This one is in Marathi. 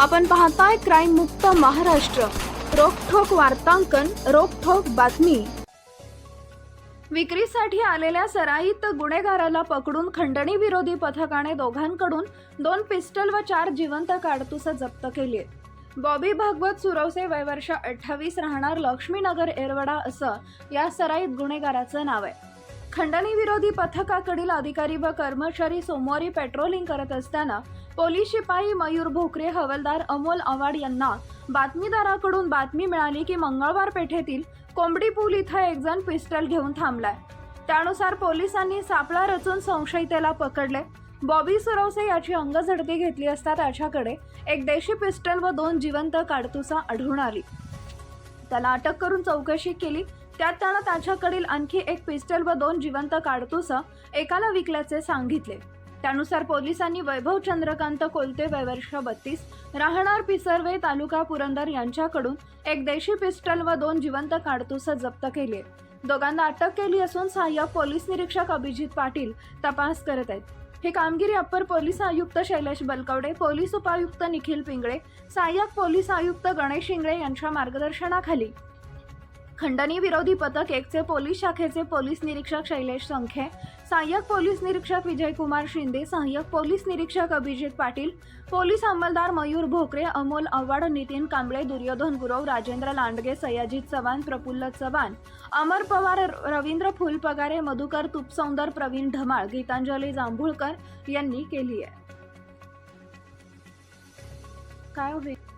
आपण पाहताय क्राईम मुक्त महाराष्ट्र. रोखोक वार्तांकन रोखोक बातमी. विक्रीसाठी आलेल्या सराईत गुन्हेगाराला पकडून खंडणी विरोधी पथकाने दोघांकडून दोन पिस्टल व चार जिवंत काडतुसं जप्त केली आहेत बॉबी भागवत सुरवसे वयवर्ष अठ्ठावीस राहणार लक्ष्मीनगर एरवडा असं या सराईत गुन्हेगाराचं नाव आहे. खंडणी विरोधी पथकाकडील अधिकारी व कर्मचारी सोमवारी पेट्रोलिंग करत असताना पोलीस शिपाई मयूर भोकरे हवलदार अमोल आव्हाड यांना बातमीदाराकडून बातमी मिळाली की मंगळवार पेठेतील कोंबडी पूल इथं एक जण पिस्टल घेऊन थांबलाय. त्यानुसार पोलिसांनी सापळा रचून संशयितेला पकडले. बॉबी सुरवसे याची अंगझडती घेतली असता त्याच्याकडे एक देशी पिस्टल व दोन जिवंत काडतुसा आढळून आली. त्याला अटक करून चौकशी केली. त्यात त्यानं त्याच्याकडील आणखी एक पिस्टल व दोन जिवंत काडतुसं एकाला विकल्याचे सांगितले. त्यानुसार पोलिसांनी वैभव चंद्रकांत कोलते वयवर्ष बत्तीस राहणार पिसर्वे तालुका पुरंदर यांच्याकडून एक देशी पिस्टल व दोन जिवंत काडतुसं जप्त केली. दोघांना अटक केली असून सहाय्यक पोलीस निरीक्षक अभिजित पाटील तपास करत आहेत. ही कामगिरी अप्पर पोलीस आयुक्त शैलेश बलकवडे पोलीस उपायुक्त निखिल पिंगळे सहाय्यक पोलीस आयुक्त गणेश इंगळे यांच्या मार्गदर्शनाखाली खंडणी विरोधी पथक एकचे पोलीस शाखेचे पोलीस निरीक्षक शैलेश संखे सहाय्यक पोलीस निरीक्षक विजयकुमार शिंदे सहाय्यक पोलीस निरीक्षक अभिजित पाटील पोलीस अंमलदार मयूर भोकरे अमोल आव्हाड नितीन कांबळे दुर्योधन गुरव राजेंद्र लांडगे सयाजित चव्हाण प्रफुल्ल चव्हाण अमर पवार रवींद्र फुलपगारे मधुकर तुपसौंदर प्रवीण ढमाळ गीतांजली जांभूळकर यांनी केली आहे. काय होईल